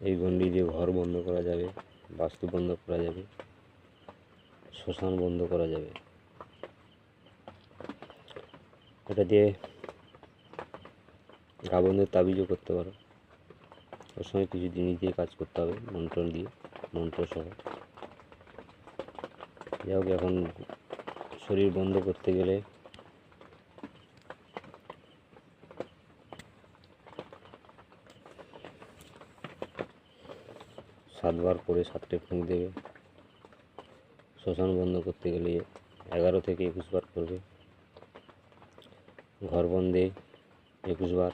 এই গণ্ডি দিয়ে ঘর বন্ধ করা যাবে, বাস্তু বন্ধ করা যাবে, শ্মশান বন্ধ করা যাবে। এটা দিয়ে বন্ধের তাবিজও করতে পারো। ওর সঙ্গে কিছু জিনিস দিয়ে কাজ করতে হবে মন্ত্র দিয়ে, মন্ত্র সহ। যাই হোক, এখন শরীর বন্ধ করতে গেলে সাতবার করে সাতটে ফুঁক দেবে। শ্মশান বন্ধ করতে গেলে এগারো থেকে একুশ বার করবে। ঘর বন্ধে একুশ বার।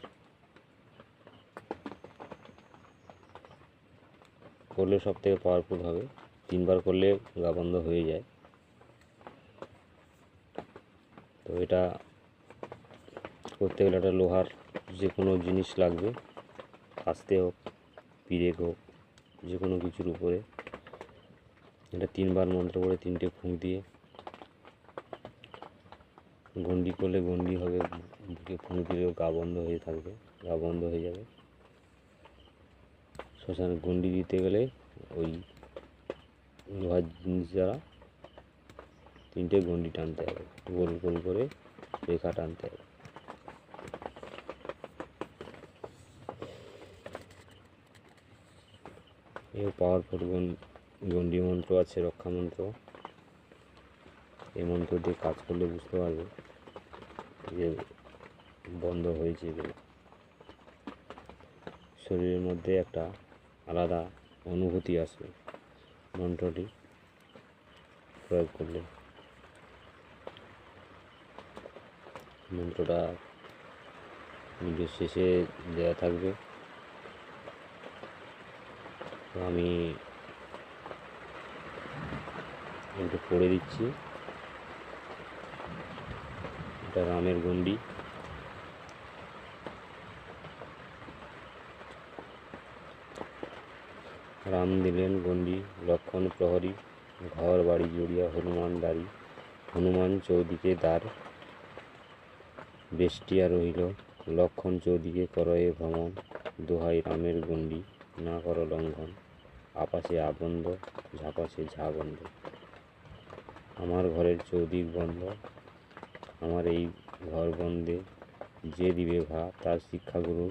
করলে সব থেকে পাওয়ারফুল হবে। তিনবার করলে গা বন্ধ হয়ে যায়। তো এটা করতে গেলে একটা লোহার যে কোনো জিনিস লাগবে। আস্তে হোক, পিরেক হোক যে কোনো কিছুর উপরে। এটা তিনবার মন্ত্র করে তিনটে ফুঁক দিয়ে। গন্ডি করলে গন্ডি হবে, বুকে ফুঁক দিলেও গা বন্ধ হয়ে থাকবে, গা বন্ধ হয়ে যাবে। শ্মশানে গন্ডি দিতে গেলে ওই লোহার জিনিস দ্বারা তিনটে গন্ডি টানতে হবে, গোল গোল করে রেখা টানতে হবে। এই পাওয়ারফুল গন্ডি মন্ত্র আছে, রক্ষা মন্ত্র। এই মন্ত্র দিয়ে কাজ করলে বুঝতে পারবে যে বন্ধ হয়েছে কিনা। শরীরের মধ্যে একটা আলাদা অনুভূতি আসবে মন্ত্রটি প্রয়োগ করলে। মন্ত্রটা ভিডিও শেষে দেওয়া থাকবে। তো আমি একটু পড়ে দিচ্ছি। এটা রামের গন্ডি রাম দিলেন গন্ডি লক্ষণ প্রহরী, ঘর বাড়ি জড়িয়া হনুমান দাঁড়ি হনুমান চৌদিকে দ্বার, বেষ্টিয়া রহিল। লক্ষণ চৌদিকে করয়ে ভ্রমণ, দোহাই রামের গন্ডি না কর লঙ্ঘন। আপাশে আবন্ধ ঝাপাশে ঝা বন্ধ আমার ঘরের চৌদিক বন্ধ। আমার এই ঘর বন্ধে যে দিবে ভা, তার শিক্ষাগুরু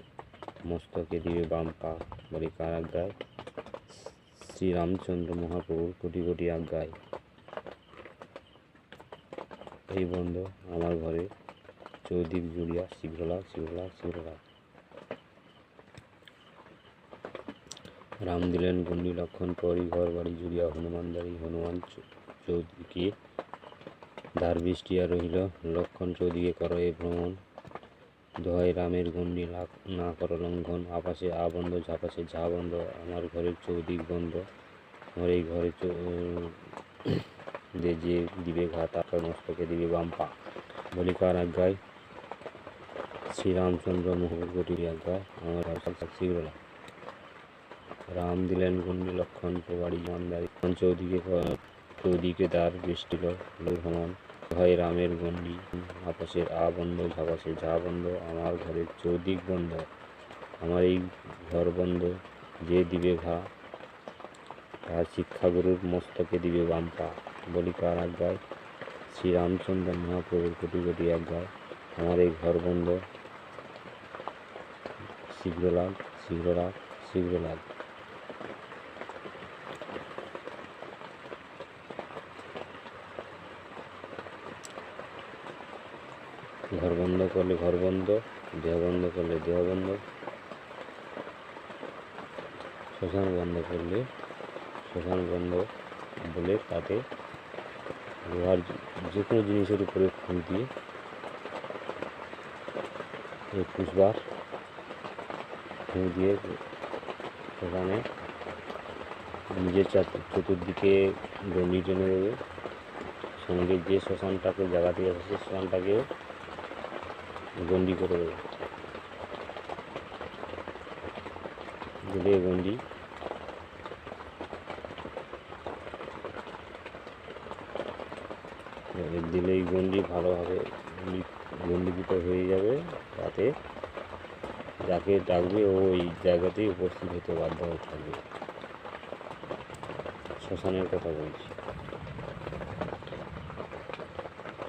মস্তকে দিবে বাম পা বলে কার আজ্ঞায় শ্রীরামচন্দ্র মহাপ্রভুর কোটি কোটি আজ্ঞায়। এই বন্ধ আমার ঘরে চৌদিক জুড়িয়া শীঘ্র লাগ শীঘ্র লাগ শীঘ্র লাগ রাম দিলেন গন্ডি লক্ষণ পরি ঘর বাড়ি জুড়িয়া হনুমান দাঁড়ি হনুমান চৌধুরীকে চৌদিকে দ্বার বৃষ্টিয়া রহিল। লক্ষণ চৌদিকে কর এ ভ্রমণ। দোহাই রামের লাগ না কর লঙ্ঘন। আপাশে আ বন্ধ, ঝাপাশে ঝা বন্ধ। আমার ঘরের চৌদিক বন্ধ। আমার এই ঘরে দে যে দিবে ঘা, তার মস্তকে দিবে বাম পা। বলি কার আজ্ঞায়? শ্রীরামচন্দ্র মহাপুরী আজ্ঞায়। আমার শীঘ্র রাম দিলেন গন্ডি লক্ষণ বাড়ি মানদারি। চৌদিকে ক- চৌদিকে দ্বার বৃষ্টিল ভ্রমণ। হয় রামের গন্ডি আকাশের আ বন্ধ ঝাপাশে ঝা বন্ধ, আমার ঘরের চৌদিক বন্ধ, আমার এই ঘর বন্ধ, যে দিবে ঘা তার শিক্ষাগুরুর মস্তকে দিবে বাম পা। বলি কার আজ্ঞায়? শ্রীরামচন্দ্র মহাপ্রভুর কোটি কোটি আজ্ঞায়, আমার এই ঘর বন্ধ। শীঘ্র লাগ শীঘ্র লাগ শীঘ্র লাগ ঘর বন্ধ করলে ঘর বন্ধ, দেহ বন্ধ করলে দেহ বন্ধ। শ্মশান বন্ধ করলে শ্মশান বন্ধ বলে তাতে লোহার যে কোনো জিনিসের উপরে ফুল দিয়ে একুশ বার ফুল দিয়ে সেখানে নিজের চাত- চতুর্দিকে গন্ডি টেনে দেবে। সঙ্গে যে শ্মশানটাকে জায়গা দিয়ে আসছে শ্মশানটাকেও গন্ডি করে দেবে। দিলে গন্ডি। এবার দিলেই গন্ডি ভালোভাবে গন্ডি গন্ডিকৃত হয়ে যাবে তাতে যাকে ডাকবে ও ওই জায়গাতেই উপস্থিত হতে বাধ্য হয়ে থাকবে। শ্মশানের কথা বলছি।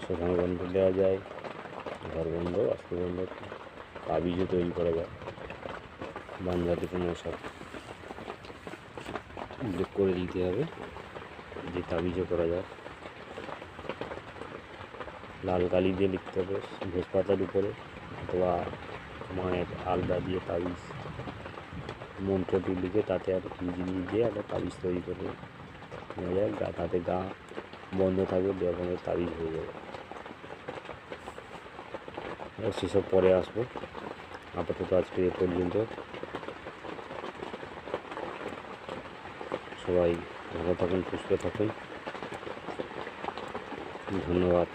শ্মশান বন্ধ দেওয়া যায়। ঘর বন্ধ বাস্তু বন্ধ তাবিজও তৈরি করা যায় বান্ধাতে কোনো সব উল্লেখ করে দিতে হবে যে তাবিজও করা যায়। লাল কালি দিয়ে লিখতে হবে ভোজ পাতার উপরে অথবা মায়ের আলদা দিয়ে তাবিজ। মন্ত্রটি লিখে তাতে আর জিনিস দিয়ে একটা তাবিজ তৈরি করে নেওয়া যায়। তাতে গা বন্ধ থাকবে দেওয়া তাবিজ হয়ে যাবে। সেসব পরে আসব। আপাতত আজকে এ পর্যন্ত। সবাই ভালো থাকুন সুস্থ থাকুন। ধন্যবাদ।